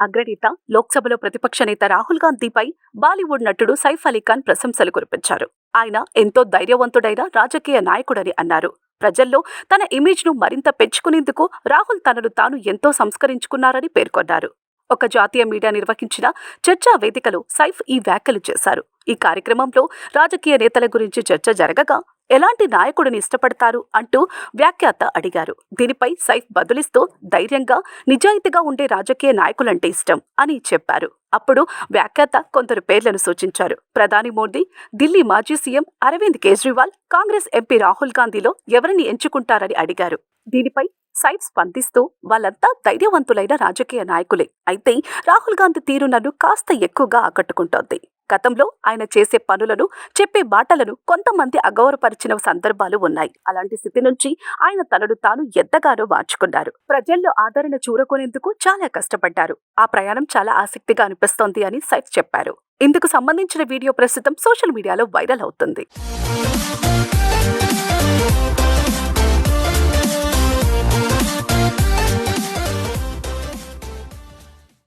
అగ్రనేత లోక్సభలో ప్రతిపక్ష నేత రాహుల్ గాంధీపై బాలీవుడ్ నటుడు సైఫ్ అలీ ఖాన్ ప్రశంసలు కురిపించారు. ఆయన ఎంతో ధైర్యవంతుడైన రాజకీయ నాయకుడని అన్నారు. ప్రజల్లో తన ఇమేజ్ను మరింత పెంచుకునేందుకు రాహుల్ తనను తాను ఎంతో సంస్కరించుకున్నారని పేర్కొన్నారు. ఒక జాతీయ మీడియా నిర్వహించిన చర్చా వేదికలో సైఫ్ ఈ వ్యాఖ్యలు చేశారు. ఈ కార్యక్రమంలో రాజకీయ నేతల గురించి చర్చ జరగగా ఎలాంటి నాయకుడిని ఇష్టపడతారు అంటూ వ్యాఖ్యాత అడిగారు. దీనిపై సైఫ్ బదులిస్తూ ధైర్యంగా నిజాయితీగా ఉండే రాజకీయ నాయకులంటే ఇష్టం అని చెప్పారు. అప్పుడు వ్యాఖ్యాత కొందరు పేర్లను సూచించారు. ప్రధాని మోదీ ఢిల్లీ మాజీ సీఎం అరవింద్ కేజ్రీవాల్ కాంగ్రెస్ ఎంపీ రాహుల్ గాంధీలో ఎవరిని ఎంచుకుంటారని అడిగారు. దీనిపై సైఫ్ స్పందిస్తూ వాళ్ళంతా ధైర్యవంతులైన రాజకీయ నాయకులే. అయితే రాహుల్ గాంధీ తీరు నన్ను కాస్త ఎక్కువగా ఆకట్టుకుంటోంది. గతంలో ఆయన చేసే పనులను చెప్పే మాటలను కొంతమంది అగౌరవపరిచిన సందర్భాలు ఉన్నాయి. అలాంటి స్థితి నుంచి ఆయన తనను తాను ఎంతగానో మార్చుకున్నారు. ప్రజల్లో ఆదరణ చూరకొనేందుకు చాలా కష్టపడ్డారు. ఆ ప్రయాణం చాలా ఆసక్తిగా అనిపిస్తోంది అని సైఫ్ చెప్పారు. ఇందుకు సంబంధించిన వీడియో ప్రస్తుతం సోషల్ మీడియాలో వైరల్ అవుతుంది.